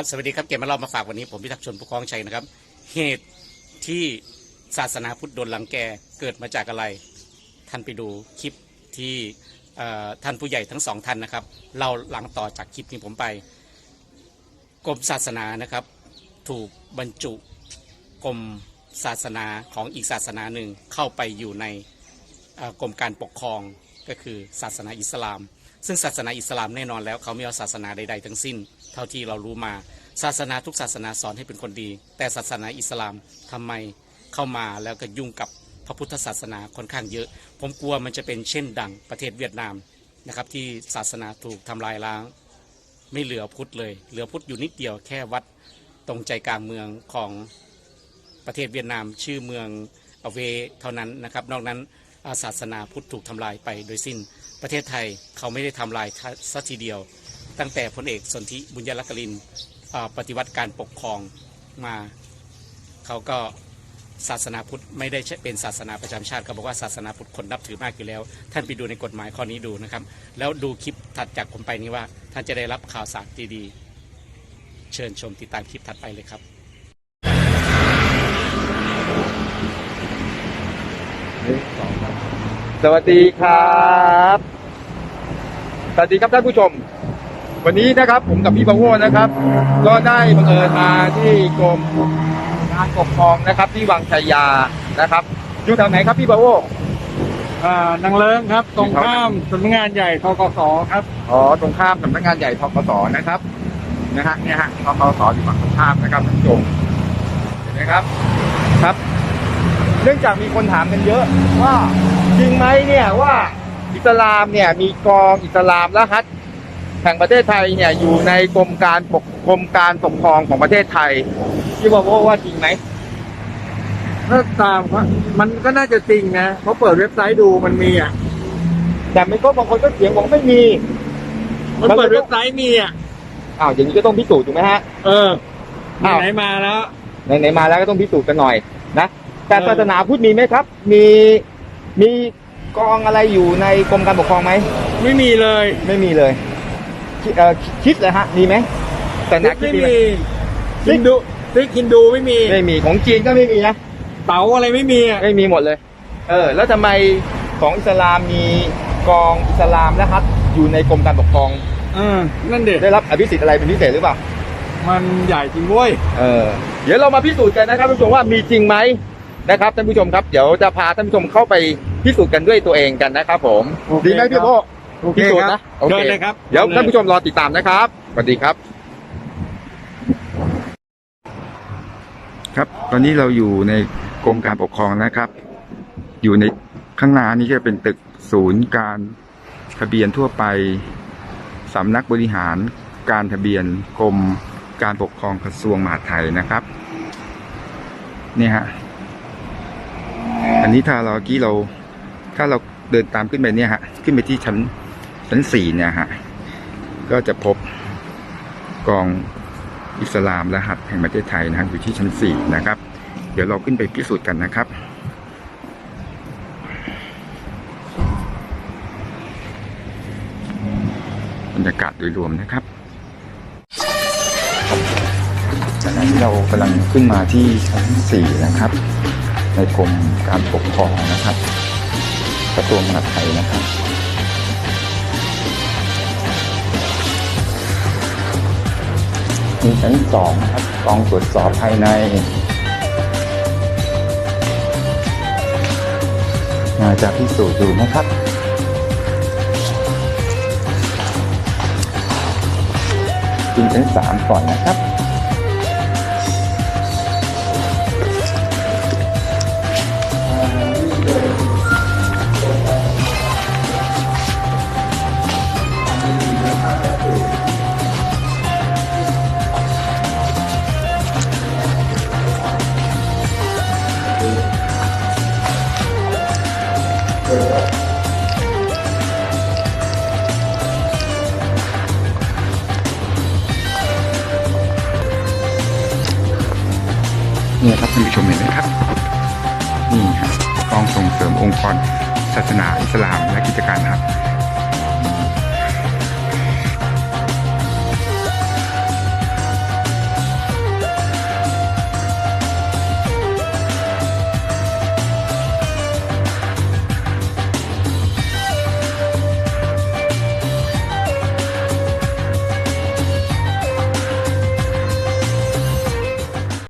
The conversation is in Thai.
ครับสวัสดีครับเกมมาเล่ามาฝากวันนี้ผมพิทักษ์ชนผู้ครองชัยนะครับ เหตุที่ศาสนาพุทธโดนลังแกเกิดมาจากอะไร ท่านไปดูคลิปที่ท่านผู้ใหญ่ทั้งสองท่านนะครับเล่าหลังต่อจากคลิปนี้ผมไปกรมศาสนานะครับ ถูกบรรจุกรมศาสนาของอีกศาสนาหนึ่งเข้าไปอยู่ในกรมการปกครองก็คือศาสนาอิสลาม ซึ่งศาสนาอิสลามแน่นอนแล้วเขาไม่เอาศาสนาใดๆทั้งสิ้น เท่าที่เรารู้มา ศาสนาทุกศาสนาสอนให้เป็นคนดี แต่ศาสนาอิสลามทำไมเข้ามาแล้วก็ยุ่งกับพระพุทธศาสนาค่อนข้างเยอะ ผมกลัวมันจะเป็นเช่นดังประเทศเวียดนามนะครับที่ศาสนาถูกทำลายล้าง ไม่เหลือพุทธเลย เหลือพุทธอยู่นิดเดียวแค่วัดตรงใจกลางเมืองของประเทศเวียดนาม ชื่อเมืองอเวเท่านั้นนะครับ นอกนั้น ศาสนาพุทธถูกทำลายไปโดยสิ้น ประเทศไทยเขาไม่ได้ทำลายสักทีเดียว ตั้งแต่พลเอกสนธิบุญยรักลินปฏิวัติการปกครองมาเขาก็ศาสนาพุทธไม่ได้เป็นศาสนาประจำชาติเขาบอกว่าศาสนาพุทธคนนับถือมากอยู่แล้ว ท่านไปดูในกฎหมายข้อนี้ดูนะครับ แล้วดูคลิปถัดจากผมไปนี้ว่า ท่านจะได้รับข่าวสารดีๆ เชิญชมติดตามคลิปถัดไปเลยครับส วัสดีครับสวัสดีครับท่านผู้ชม วันนี้นะครับผมกับพี่บาโวนะครับ ก็ได้บังเอิญมาที่กรมการปกครองนะครับ ที่วังชัยยานะครับอยู่แถวไหนครับพี่บาโวอ่านางเลิ้งครับ ตรงข้ามสำนักงานใหญ่ทกสครับอ๋อตรงข้ามสำนักงานใหญ่ทกสนะครับนะฮะเนี่ยฮะทกสอยู่ฝั่งตรงข้ามนะครับท่านผู้ชมเห็นไหมครับ ครับเนื่องจากมีคนถามกันเยอะว่าจริงไหมเนี่ยว่าอิสลามเนี่ยมีกองอิสลามและฮัทแห่งประเทศไทยเนี่ยอยู่ในกรมการปกกรมการปกครองของประเทศไทยที่บอกว่าว่าจริงไหมถ้าตามว่ามันก็น่าจะจริงนะเพราะเปิดเว็บไซต์ดูมันมีอะแต่ไม่ก็บางคนก็เถียงบอกไม่มี มันเปิดเว็บไซต์มีอะอ้าวอย่างนี้ก็ต้องพิสูจน์ถูกไหมฮะ เอออ้าวไหนๆมาแล้วไหนๆมาแล้วก็ต้องพิสูจน์กันหน่อยนะ แต่ศาสนาพุทธมีไหมครับ มีมีกองอะไรอยู่ในกรมการปกครองไหมไม่มีเลยไม่มีเลยคิดเอ่อคิดเลยฮะมีไหมศาสนาคิดไม่มีไหมมีฮินดูซิกฮินดูไม่มีไม่มีของจีนก็ไม่มีนะ เต๋าอะไรไม่มีอะไม่มีหมดเลย เออ แล้วทำไมของอิสลามมีกองอิสลามและฮัทอยู่ในกรมการปกครอง เออนั่นเด็ดได้รับอภิสิทธิ์อะไรเป็นพิเศษหรือเปล่า มันใหญ่จริงเว้ย เออ เดี๋ยวเรามาพิสูจน์กันนะครับท่านผู้ชมว่ามีจริงไหม นะครับท่านผู้ชมครับเดี๋ยวจะพาท่านผู้ชมเข้าไปพิสูจน์กันด้วยตัวเองกันนะครับผมโอเคดีไหมพี่โบโอเคพิสูจน์ครันะบโอเคเชิญเลยครับเดี๋ยวเชิญเลยท่านผู้ชมรอติดตามนะครับสวัสดีครับ ครับ ตอนนี้เราอยู่ในกรมการปกครองนะครับ อยู่ในข้างหน้านี้ก็เป็นตึกศูนย์การทะเบียนทั่วไปสำนักบริหารการทะเบียนกรมการปกครองกระทรวงมหาดไทยนะครับเนี่ยฮะอั นนี้ถ้าเรากี้เรา ถ้าเราเดินตามขึ้นไปเนี่ยฮะ ขึ้นไปที่ชั้นชั้นสี่เนี่ยฮะ ก็จะพบกองอิสลามและหัดแห่งประเทศไทยนะฮะอยู่ที่ชั้นสี่นะครับ เดี๋ยวเราขึ้นไปพิสูจน์กันนะครับบรรยากาศโดยรวมนะครับขณะที่เรากำลังขึ้นมาที่ชั้นสี่นะครับ ในกรมการปกครองนะครับกระทรวงมหาดไทยนะครับมีชั้นสองนะครับกองตรวจสอบภายในมาจะพิสูจน์ดูนะครับขึ้นชั้นสามก่อนนะครับ นี่ครับท่านผู้ชมเห็นไหมครับ นี่ฮะกองส่งเสริมองค์กรศาสนาอิสลามและกิจการครับ